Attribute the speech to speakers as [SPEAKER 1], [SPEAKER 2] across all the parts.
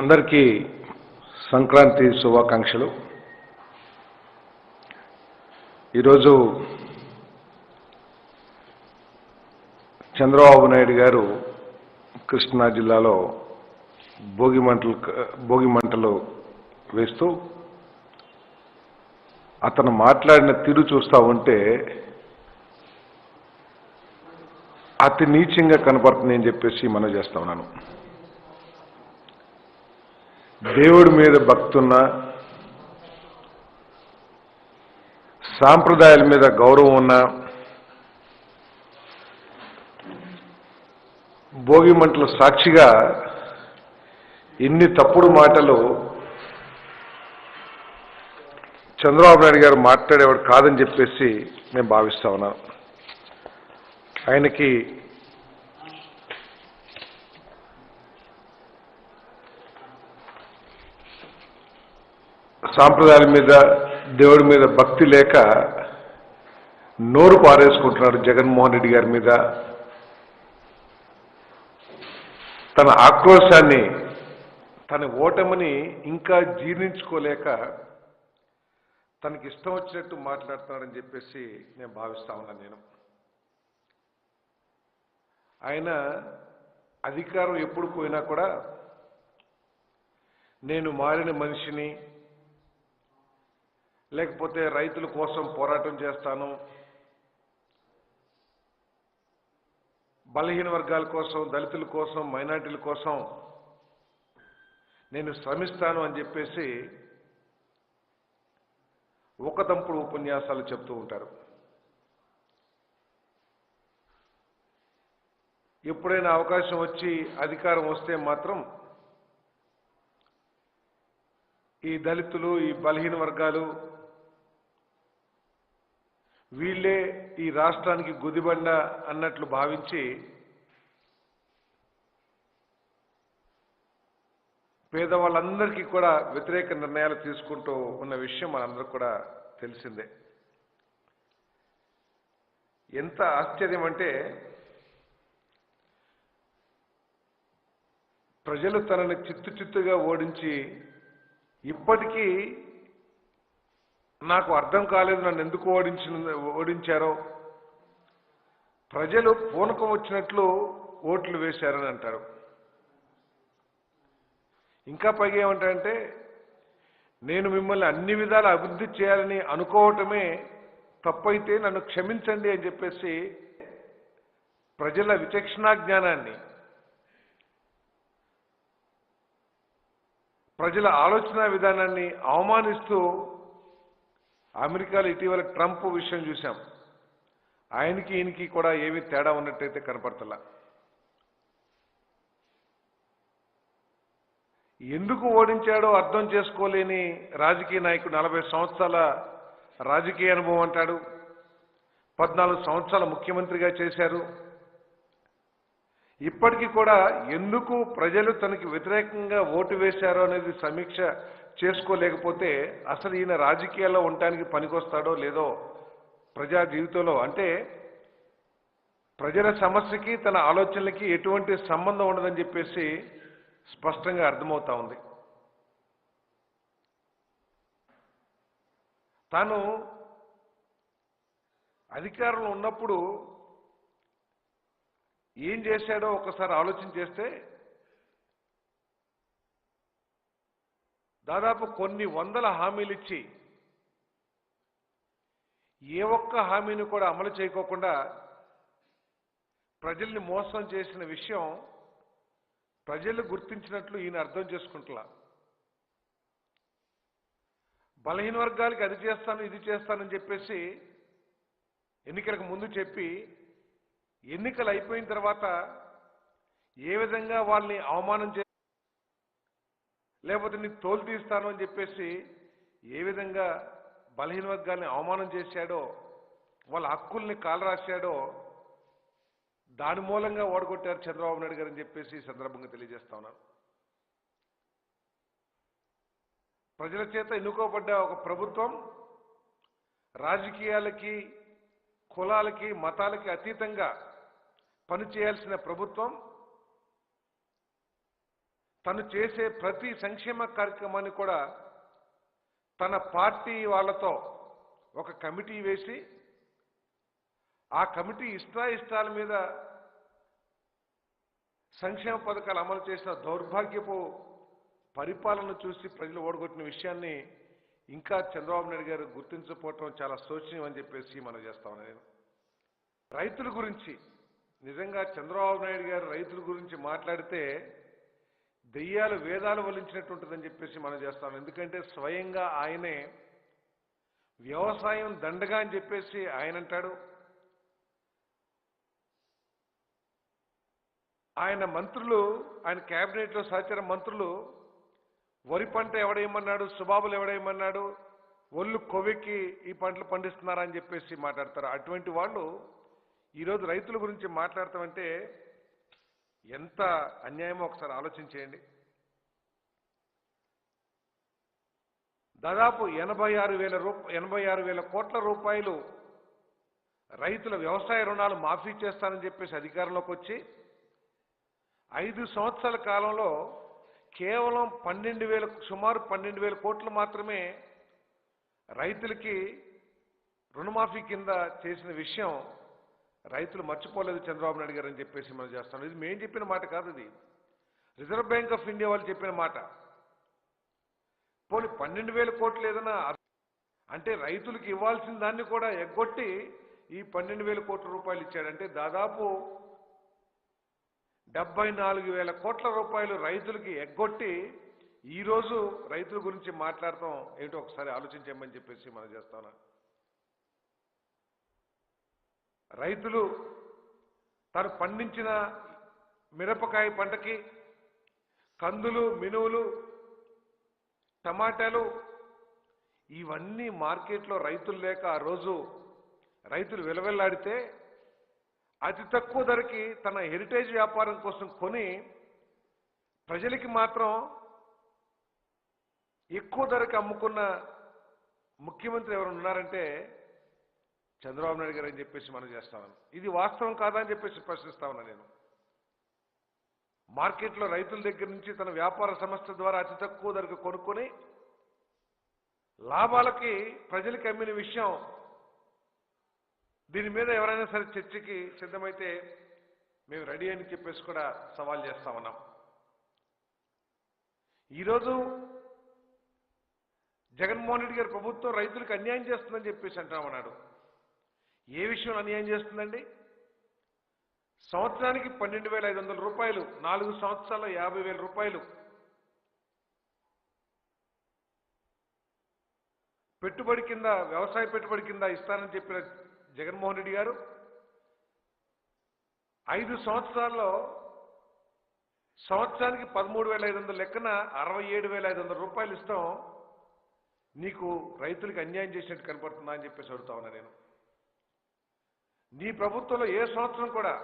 [SPEAKER 1] అందరికీ సంక్రాంతి శుభాకాంక్షలు. ఈరోజు చంద్రబాబు నాయుడు గారు కృష్ణా జిల్లాలో భోగి మంటలు భోగి మంటలు వేస్తూ అతను మాట్లాడిన తీరు చూస్తూ ఉంటే అతి నీచంగా కనపడుతుంది అని చెప్పేసి మనం చేస్తా ఉన్నాను. దేవుడి మీద భక్తున్న సాంప్రదాయాల మీద గౌరవం ఉన్న భోగి మంటల సాక్షిగా ఇన్ని తప్పుడు మాటలు చంద్రబాబు నాయుడు గారు మాట్లాడేవాడు కాదని చెప్పేసి నేను భావిస్తా ఉన్నాను. ఆయనకి సాంప్రదాయాల మీద దేవుడి మీద భక్తి లేక నోరు పారేసుకుంటున్నాడు జగన్మోహన్ రెడ్డి గారి మీద. తన ఆక్రోశాన్ని తన ఓటమిని ఇంకా జీర్ణించుకోలేక తనకి ఇష్టం వచ్చినట్టు మాట్లాడుతున్నాడని చెప్పేసి నేను భావిస్తా ఉన్నాను నేను. ఆయన అధికారం ఎప్పుడు పోయినా కూడా నేను మారిన మనిషిని లేకపోతే రైతుల కోసం పోరాటం చేస్తాను. బలహీన వర్గాల కోసం దళితుల కోసం మైనార్టీల కోసం నేను శ్రమిస్తాను అని చెప్పేసి ఒకతంపుడు ఉపన్యాసాలు చెప్తూ ఉంటారు. ఎప్పుడైనా అవకాశం వచ్చి అధికారం వస్తే మాత్రం ఈ దళితులు ఈ బలహీన వర్గాలు వీళ్ళే ఈ రాష్ట్రానికి గుదిబండ అన్నట్లు భావించి పేదవాళ్ళందరికీ కూడా వ్యతిరేక నిర్ణయాలు తీసుకుంటూ ఉన్న విషయం మనందరూ కూడా తెలిసిందే. ఎంత ఆశ్చర్యం అంటే ప్రజలు తనని చిత్తు చిత్తుగా ఓడించి ఇప్పటికీ నాకు అర్థం కాలేదు నన్ను ఎందుకు ఓడించిన ఓడించారో. ప్రజలు పూనకం వచ్చినట్లు ఓట్లు వేశారని అంటారు. ఇంకా పైగా ఏమంటారంటే నేను మిమ్మల్ని అన్ని విధాలు అభివృద్ధి చేయాలని అనుకోవటమే తప్పైతే నన్ను క్షమించండి అని చెప్పేసి ప్రజల విచక్షణా జ్ఞానాన్ని ప్రజల ఆలోచన విధానాన్ని అవమానిస్తూ అమెరికాలో ఇటీవల ట్రంప్ విషయం చూశాం. ఆయనకి ఈయనకి కూడా ఏమీ తేడా ఉన్నట్టయితే కనపడతలా. ఎందుకు ఓడించాడో అర్థం చేసుకోలేని రాజకీయ నాయకుడు నలభై సంవత్సరాల రాజకీయ అనుభవం అంటాడు. పద్నాలుగు సంవత్సరాల ముఖ్యమంత్రిగా చేశారు. ఇప్పటికీ కూడా ఎందుకు ప్రజలు తనకి వ్యతిరేకంగా ఓటు వేశారో అనేది సమీక్ష చేసుకోలేకపోతే అసలు ఈయన రాజకీయాల్లో ఉండటానికి పనికొస్తాడో లేదో ప్రజా జీవితంలో అంటే ప్రజల సమస్యకి తన ఆలోచనలకి ఎటువంటి సంబంధం ఉండదని చెప్పేసి స్పష్టంగా అర్థమవుతా ఉంది. తాను అధికారంలో ఉన్నప్పుడు ఏం చేశాడో ఒకసారి ఆలోచన చేస్తే దాదాపు కొన్ని వందల హామీలు ఇచ్చి ఏ ఒక్క హామీని కూడా అమలు చేయకోకుండా ప్రజల్ని మోసం చేసిన విషయం ప్రజలు గుర్తించినట్లు ఈయన అర్థం చేసుకుంటున్నా బలహీన వర్గాలకి అది చేస్తాను ఇది చేస్తానని చెప్పేసి ఎన్నికలకు ముందు చెప్పి ఎన్నికలు అయిపోయిన తర్వాత ఏ విధంగా వాళ్ళని అవమానం చే లేకపోతే నీకు తోలు తీస్తాను అని చెప్పేసి ఏ విధంగా బలహీన వర్గాల్ని అవమానం చేశాడో వాళ్ళ హక్కుల్ని కాలరాశాడో దాని మూలంగా ఓడగొట్టారు చంద్రబాబు నాయుడు గారు అని చెప్పేసి సందర్భంగా తెలియజేస్తా ఉన్నాను ప్రజల చేత ఎన్నుకోబడ్డ ఒక ప్రభుత్వం రాజకీయాలకి కులాలకి మతాలకి అతీతంగా పనిచేయాల్సిన ప్రభుత్వం తను చేసే ప్రతి సంక్షేమ కార్యక్రమాన్ని కూడా తన పార్టీ వాళ్ళతో ఒక కమిటీ వేసి ఆ కమిటీ ఇష్టాయిష్టాల మీద సంక్షేమ పథకాలు అమలు చేసిన దౌర్భాగ్యపు పరిపాలన చూసి ప్రజలు ఓడగొట్టిన విషయాన్ని ఇంకా చంద్రబాబు నాయుడు గారు గుర్తించకపోవటం చాలా శోచనీయం అని చెప్పేసి మనం చేస్తామని నేను రైతుల గురించి నిజంగా చంద్రబాబు నాయుడు గారు రైతుల గురించి మాట్లాడితే దెయ్యాలు వేదాలు వలించినట్టుంటుందని చెప్పేసి మనం చేస్తాం. ఎందుకంటే స్వయంగా ఆయనే వ్యవసాయం దండగా అని చెప్పేసి ఆయన అంటాడు. ఆయన మంత్రులు ఆయన క్యాబినెట్లో సహచర మంత్రులు వరి పంట ఎవడేయమన్నాడు సుబాబులు ఎవడేయమన్నాడు ఒళ్ళు కొవ్వెక్కి ఈ పంటలు పండిస్తున్నారని చెప్పేసి మాట్లాడతారు. అటువంటి వాళ్ళు ఈరోజు రైతుల గురించి మాట్లాడతామంటే ఎంత అన్యాయమో ఒకసారి ఆలోచించేయండి. దాదాపు ఎనభై ఆరు వేల రూప ఎనభై ఆరు వేల కోట్ల రూపాయలు రైతుల వ్యవసాయ రుణాలు మాఫీ చేస్తానని చెప్పేసి అధికారంలోకి వచ్చి ఐదు సంవత్సరాల కాలంలో కేవలం పన్నెండు వేల సుమారు పన్నెండు వేల కోట్లు మాత్రమే రైతులకి రుణమాఫీ కింద చేసిన విషయం రైతులు మర్చిపోలేదు చంద్రబాబు నాయుడు గారు అని చెప్పేసి మనం చేస్తాం. ఇది మేము చెప్పిన మాట కాదు ఇది. రిజర్వ్ బ్యాంక్ ఆఫ్ ఇండియా వాళ్ళు చెప్పిన మాట. పోనీ పన్నెండు వేల కోట్లు ఏదైనా అంటే రైతులకు ఇవ్వాల్సిన దాన్ని కూడా ఎగ్గొట్టి ఈ పన్నెండు వేల కోట్ల రూపాయలు ఇచ్చాడంటే దాదాపు డెబ్బై నాలుగు వేల కోట్ల రూపాయలు రైతులకి ఎగ్గొట్టి ఈరోజు రైతుల గురించి మాట్లాడతాం. ఏంటో ఒకసారి ఆలోచించమని చెప్పేసి మనం చేస్తాను రైతులు తను పండించిన మిరపకాయ పంటకి కందులు మినువులు టమాటాలు ఇవన్నీ మార్కెట్లో రైతులు లేక ఆ రోజు రైతులు విలవెల్లాడితే అతి తక్కువ ధరకి తన హెరిటేజ్ వ్యాపారం కోసం కొని ప్రజలకి మాత్రం ఎక్కువ ధరకి అమ్ముకున్న ముఖ్యమంత్రి ఎవరు ఉన్నారంటే చంద్రబాబు నాయుడు గారు అని చెప్పేసి మనం చేస్తామని ఇది వాస్తవం కాదా అని చెప్పేసి ప్రశ్నిస్తామన్నా నేను. మార్కెట్లో రైతుల దగ్గర నుంచి తన వ్యాపార సంస్థ ద్వారా అతి తక్కువ ధరకు కొనుక్కొని లాభాలకి ప్రజలకి అమ్మిన విషయం దీని మీద ఎవరైనా సరే చర్చకి సిద్ధమైతే మేము రెడీ అని చెప్పేసి కూడా సవాల్ చేస్తామన్నాం ఈరోజు జగన్మోహన్ రెడ్డి గారి ప్రభుత్వం రైతులకు అన్యాయం చేస్తుందని చెప్పేసి అంటామన్నాడు ఏ విషయంలో అన్యాయం చేస్తుందండి? సంవత్సరానికి పన్నెండు వేల ఐదు వందల రూపాయలు నాలుగు సంవత్సరాల యాభై వేల రూపాయలు. పెట్టుబడి కింద వ్యవసాయ పెట్టుబడి కింద ఇస్తానని చెప్పిన జగన్మోహన్ రెడ్డి గారు ఐదు సంవత్సరాల్లో సంవత్సరానికి పదమూడు వేల ఐదు వందల లెక్కన అరవై ఏడు వేల ఐదు వందల రూపాయలు ఇస్తాం. నీకు రైతులకు అన్యాయం చేసినట్టు కనపడుతుందా అని చెప్పేసి అడుగుతా ఉన్నా నేను. నీ ప్రభుత్వంలో ఏ సంవత్సరం కూడా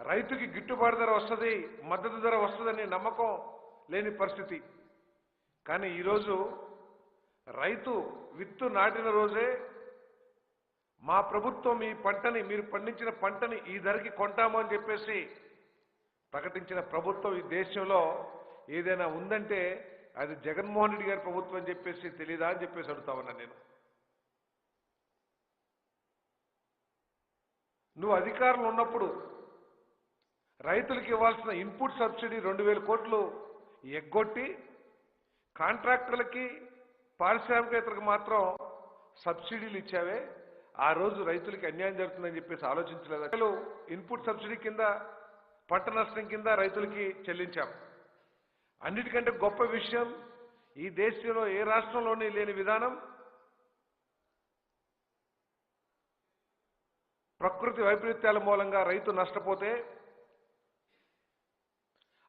[SPEAKER 1] రైతుకి గిట్టుబాటు ధర వస్తుంది మద్దతు ధర వస్తుందనే నమ్మకం లేని పరిస్థితి. కానీ ఈరోజు రైతు విత్తు నాటిన రోజే మా ప్రభుత్వం మీ పంటని మీరు పండించిన పంటని ఈ ధరకి కొంటాము అని చెప్పేసి ప్రకటించిన ప్రభుత్వం ఈ దేశంలో ఏదైనా ఉందంటే అది జగన్మోహన్ రెడ్డి గారి ప్రభుత్వం అని చెప్పేసి తెలీదా అని చెప్పేసి అడుగుతా ఉన్నా నేను. నువ్వు అధికారులు ఉన్నప్పుడు రైతులకు ఇవ్వాల్సిన ఇన్పుట్ సబ్సిడీ రెండు వేల కోట్లు ఎగ్గొట్టి కాంట్రాక్టర్లకి పారిశ్రామికేతలకు మాత్రం సబ్సిడీలు ఇచ్చావే. ఆ రోజు రైతులకి అన్యాయం జరుగుతుందని చెప్పేసి ఆలోచించలేదు. అసలు ఇన్పుట్ సబ్సిడీ కింద పంట నష్టం కింద రైతులకి చెల్లించాం. అన్నిటికంటే గొప్ప విషయం ఈ దేశంలో ఏ రాష్ట్రంలోనే లేని విధానం ప్రకృతి వైపరీత్యాల మూలంగా రైతు నష్టపోతే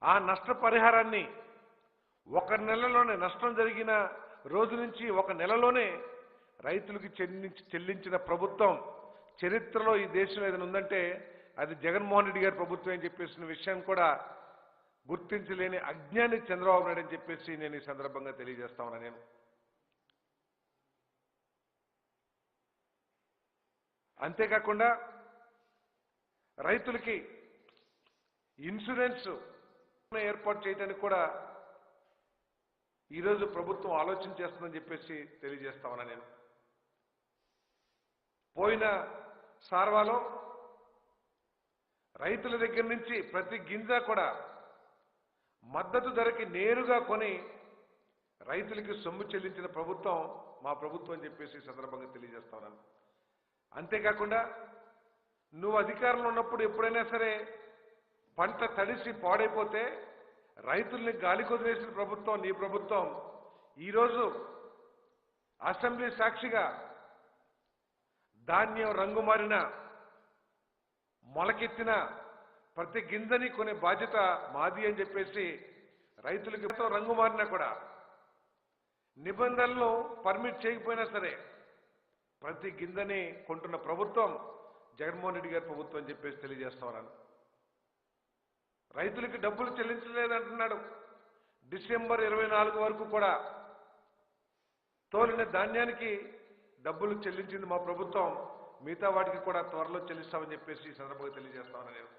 [SPEAKER 1] ఆ నష్టపరిహారాన్ని ఒక నెలలోనే నష్టం జరిగిన రోజు నుంచి ఒక నెలలోనే రైతులకు చెల్లించి చెల్లించిన ప్రభుత్వం చరిత్రలో ఈ దేశంలో ఏదైనా ఉందంటే అది జగన్మోహన్ రెడ్డి గారి ప్రభుత్వం అని చెప్పేసిన విషయం కూడా గుర్తించలేని అజ్ఞాని చంద్రబాబు నాయుడు అని చెప్పేసి నేను ఈ సందర్భంగా తెలియజేస్తా నేను. అంతేకాకుండా రైతులకి ఇన్సూరెన్స్ ఏర్పాటు చేయడానికి కూడా ఈరోజు ప్రభుత్వం ఆలోచన చేస్తుందని చెప్పేసి తెలియజేస్తా ఉన్నా నేను. పోయిన సార్వాలో రైతుల దగ్గర నుంచి ప్రతి గింజ కూడా మద్దతు ధరకి నేరుగా కొని రైతులకి సొమ్ము చెల్లించిన ప్రభుత్వం మా ప్రభుత్వం అని చెప్పేసి సందర్భంగా తెలియజేస్తా ఉన్నాను. అంతేకాకుండా నువ్వు అధికారంలో ఉన్నప్పుడు ఎప్పుడైనా సరే పంట తడిసి పాడైపోతే రైతుల్ని గాలి కొదిలేసిన ప్రభుత్వం నీ ప్రభుత్వం ఈరోజు అసెంబ్లీ సాక్షిగా ధాన్యం రంగు మారిన మొలకెత్తిన ప్రతి గింజని కొనే బాధ్యత మాది అని చెప్పేసి రైతులకి రంగు మారినా కూడా నిబంధనలు పర్మిట్ చేయకపోయినా సరే ప్రతి గింజని కొంటున్న ప్రభుత్వం జగన్మోహన్ రెడ్డి గారి ప్రభుత్వం అని చెప్పేసి తెలియజేస్తా రైతులకి డబ్బులు చెల్లించలేదంటున్నాడు. డిసెంబర్ ఇరవై నాలుగు వరకు కూడా తోలిన ధాన్యానికి డబ్బులు చెల్లించింది మా ప్రభుత్వం. మిగతా వాటికి కూడా త్వరలో చెల్లిస్తామని చెప్పేసి ఈ సందర్భంగా తెలియజేస్తామని నేను.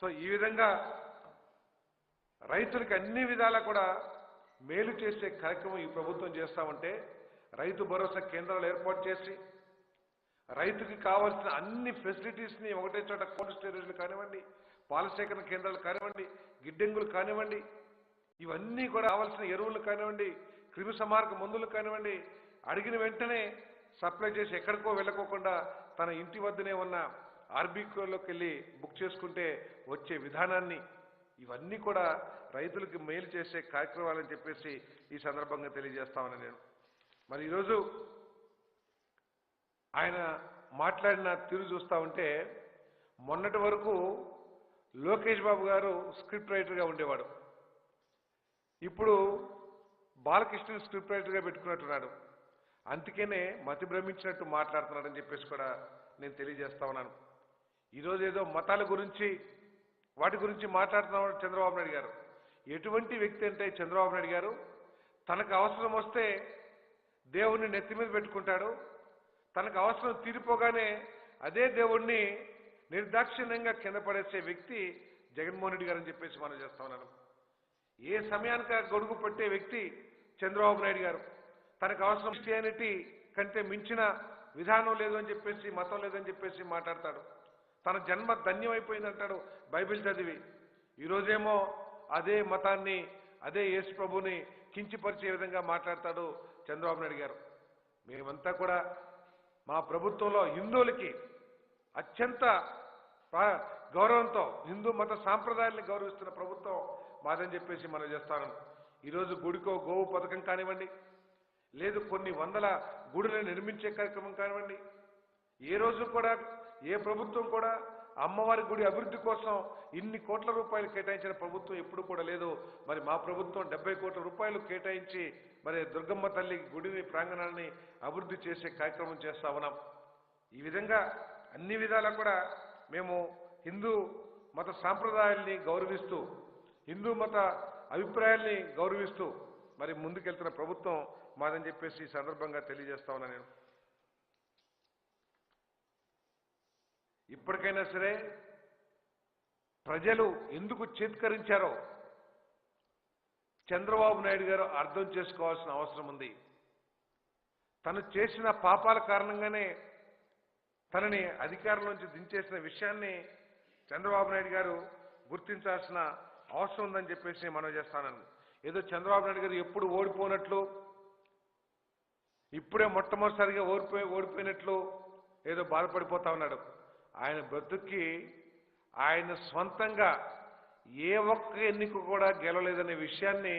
[SPEAKER 1] సో ఈ విధంగా రైతులకు అన్ని విధాలా కూడా మేలు చేసే కార్యక్రమం ఈ ప్రభుత్వం చేస్తామంటే రైతు భరోసా కేంద్రాలు ఏర్పాటు చేసి రైతుకి కావాల్సిన అన్ని ఫెసిలిటీస్ని ఒకటే చోట కోల్డ్ స్టోరేజ్లు కానివ్వండి పాల సేకరణ కేంద్రాలు కానివ్వండి గిడ్డంగులు కానివ్వండి ఇవన్నీ కూడా కావాల్సిన ఎరువులు కానివ్వండి క్రిమి సంహారక మందులు కానివ్వండి అడిగిన వెంటనే సప్లై చేసి ఎక్కడికో వెళ్ళకోకుండా తన ఇంటి వద్దనే ఉన్న ఆర్బీకోలోకి వెళ్ళి బుక్ చేసుకుంటే వచ్చే విధానాన్ని ఇవన్నీ కూడా రైతులకు మేలు చేసే కార్యక్రమాలని చెప్పేసి ఈ సందర్భంగా తెలియజేస్తామని నేను మరి ఈరోజు ఆయన మాట్లాడిన తీరు చూస్తా ఉంటే మొన్నటి వరకు లోకేష్ బాబు గారు స్క్రిప్ట్ రైటర్గా ఉండేవాడు. ఇప్పుడు బాలకృష్ణ స్క్రిప్ట్ రైటర్గా పెట్టుకున్నట్టున్నాడు. అందుకనే మతి భ్రమించినట్టు మాట్లాడుతున్నాడని చెప్పేసి కూడా నేను తెలియజేస్తా ఉన్నాను. ఈరోజు ఏదో మతాల గురించి వాటి గురించి మాట్లాడుతున్నాడు చంద్రబాబు నాయుడు గారు. ఎటువంటి వ్యక్తి అంటే చంద్రబాబు నాయుడు గారు? తనకు అవసరం వస్తే దేవుణ్ణి నెత్తి మీద పెట్టుకుంటాడు. తనకు అవసరం తీరిపోగానే అదే దేవుణ్ణి నిర్దాక్షిణ్యంగా కింద పడేసే వ్యక్తి జగన్మోహన్ రెడ్డి గారు అని చెప్పేసి మనం చేస్తా ఉన్నాను. ఏ సమయానికి గొడుగు పట్టే వ్యక్తి చంద్రబాబు నాయుడు గారు? తనకు అవసరం క్రిస్టియానిటీ కంటే మించిన విధానం లేదు అని చెప్పేసి మతం లేదని చెప్పేసి మాట్లాడతాడు. తన జన్మ ధన్యమైపోయింది అంటాడు బైబిల్ చదివి. ఈరోజేమో అదే మతాన్ని అదే యేసు ప్రభుని కించిపరిచే విధంగా మాట్లాడతాడు చంద్రబాబు నాయుడు గారు. మేమంతా కూడా మా ప్రభుత్వంలో హిందువులకి అత్యంత గౌరవంతో హిందూ మత సాంప్రదాయాల్ని గౌరవిస్తున్న ప్రభుత్వం మాదని చెప్పేసి మనం చేస్తాను. ఈరోజు గుడికో గోవు పథకం కానివ్వండి లేదు కొన్ని వందల గుడులను నిర్మించే కార్యక్రమం కానివ్వండి ఏ రోజు కూడా ఏ ప్రభుత్వం కూడా అమ్మవారి గుడి అభివృద్ధి కోసం ఇన్ని కోట్ల రూపాయలు కేటాయించిన ప్రభుత్వం ఎప్పుడు కూడా లేదు. మరి మా ప్రభుత్వం డెబ్బై కోట్ల రూపాయలు కేటాయించి మరి దుర్గమ్మ తల్లి గుడిని ప్రాంగణాన్ని అభివృద్ధి చేసే కార్యక్రమం చేస్తా ఉన్నాం. ఈ విధంగా అన్ని విధాలా కూడా మేము హిందూ మత సాంప్రదాయాల్ని గౌరవిస్తూ హిందూ మత అభిప్రాయాల్ని గౌరవిస్తూ మరి ముందుకెళ్తున్న ప్రభుత్వం మాదని చెప్పేసి ఈ సందర్భంగా తెలియజేస్తా ఉన్నా నేను. ఇప్పటికైనా సరే ప్రజలు ఎందుకు చేత్కరించారో చంద్రబాబు నాయుడు గారు అర్థం చేసుకోవాల్సిన అవసరం ఉంది. తను చేసిన పాపాల కారణంగానే తనని అధికారం నుంచి దించేసిన విషయాన్ని చంద్రబాబు నాయుడు గారు గుర్తించాల్సిన అవసరం ఉందని చెప్పేసి మనం చేస్తానని ఏదో చంద్రబాబు నాయుడు గారు ఎప్పుడు ఓడిపోనట్లు ఇప్పుడే మొట్టమొదటిసారిగా ఓడిపోయి ఓడిపోయినట్లు ఏదో బాధపడిపోతా ఉన్నాడు. ఆయన బ్రతుక్కి ఆయన స్వంతంగా ఏ ఒక్క ఎన్నిక కూడా గెలవలేదనే విషయాన్ని